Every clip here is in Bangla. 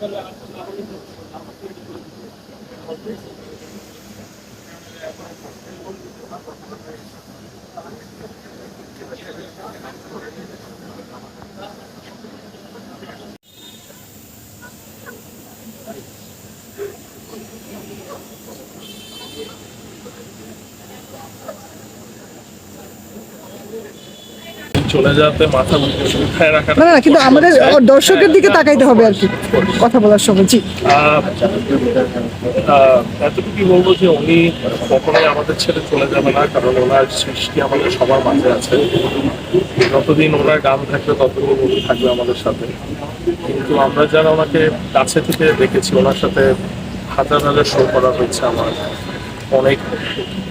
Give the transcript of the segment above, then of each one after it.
Thank you. চলে যাওয়াতে মাথা উঠায় রাখা না না কিন্তু আমাদের দর্শকের দিকে তাকাইতে হবে আর কি কথা বলার সময় জি। এতটুকু বলব যে উনি কখনোই আমাদের ছেড়ে চলে যাবে না কারণ ওনার সৃষ্টি আমাদের সবার মাঝে আছে। যতদিন ওনার গান থাকবে ততদিন উনি থাকবে আমাদের সাথে। কিন্তু আমরা যারা ওনাকে কাছে থেকে দেখেছি ওনার সাথে হাজার হাজার শো করা হয়েছে আমার। অনেক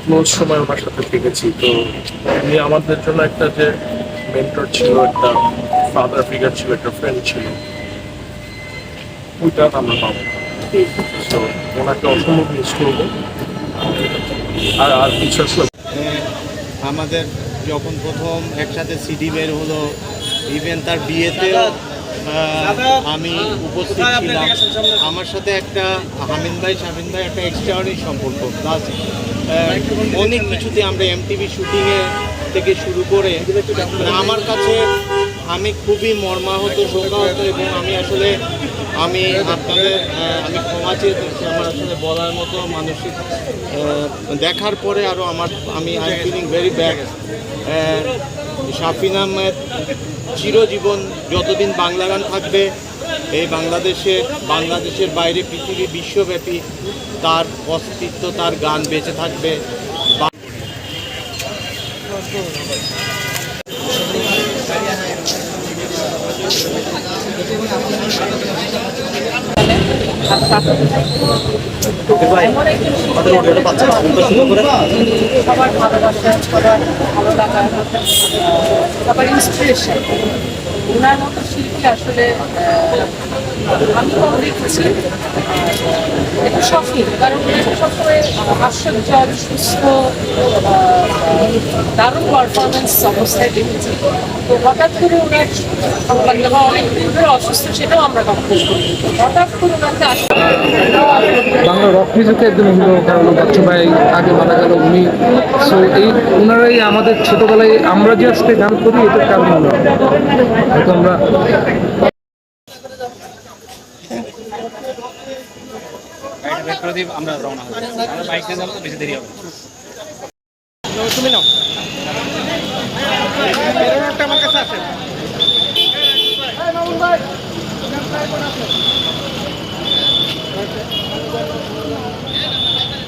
ক্লোজ সময় ওনার সাথে থেকেছি। তো উনি আমাদের জন্য একটা যে মেন্টর ছিল একটা ফাদার ফিগার ছিল একটা ফ্রেন্ড ছিল। ওইটা আমরা পাবো। তো ওনাকে অসম্ভব মিস করব। আর আর কিছু আসলে আমাদের যখন প্রথম একসাথে সিডি বের হলো ইভেন তার বিয়েতেও আমি উপস্থিত ছিলাম। আমার সাথে একটা হামিন ভাই শামিন ভাই একটা এক্সট্রাঅর্ডিনারি সম্পর্ক। প্লাস অনেক কিছুতে আমরা এমটিভি শুটিংয়ে থেকে শুরু করে আমার কাছে আমি খুবই মর্মাহত, শোকাহত এবং আমি আসলে আমি আপনাদের আমি ক্ষমা চেয়ে আমার আসলে বলার মতো মানসিক দেখার পরে আরও আমার, আমি I feeling very bad Shafin Ahmed চিরজীবন যতদিন বাংলা গান থাকবে, এই বাংলাদেশে, বাংলাদেশের বাইরে পৃথিবী বিশ্বব্যাপী তার অস্তিত্ব, তার গান বেঁচে থাকবে। সবার ভালোবাসা সবার ভালো লাগা সবার ইন্সপিরেশন ওনার মতো শিল্পী আসলে আমি কম দেখেছি। আর একটু শখিন কারণ সবসময় হাস্যোজ্জ্বল সুস্থ দারুণ পারফরমেন্স অবস্থায় দেখেছি। তো হঠাৎ করে ওনার ভালো অনেক দিন অসুস্থ, সেটাও আমরা কখনো করি। হঠাৎ করে ওনাকে আসলে বাংলা রক মিউজিকের একজন হিরো কারণ বাচ্চু ভাই আগে মারা গেল উনি। সো এই ওনারাই আমাদের ছোটবেলায় আমরা যে আজকে গান করি, এটার কারণ গাড়িটা ব্যাক রওনা বাইক নিয়ে যাব বেশি দেরি হবে তুমি আমার কাছে আছে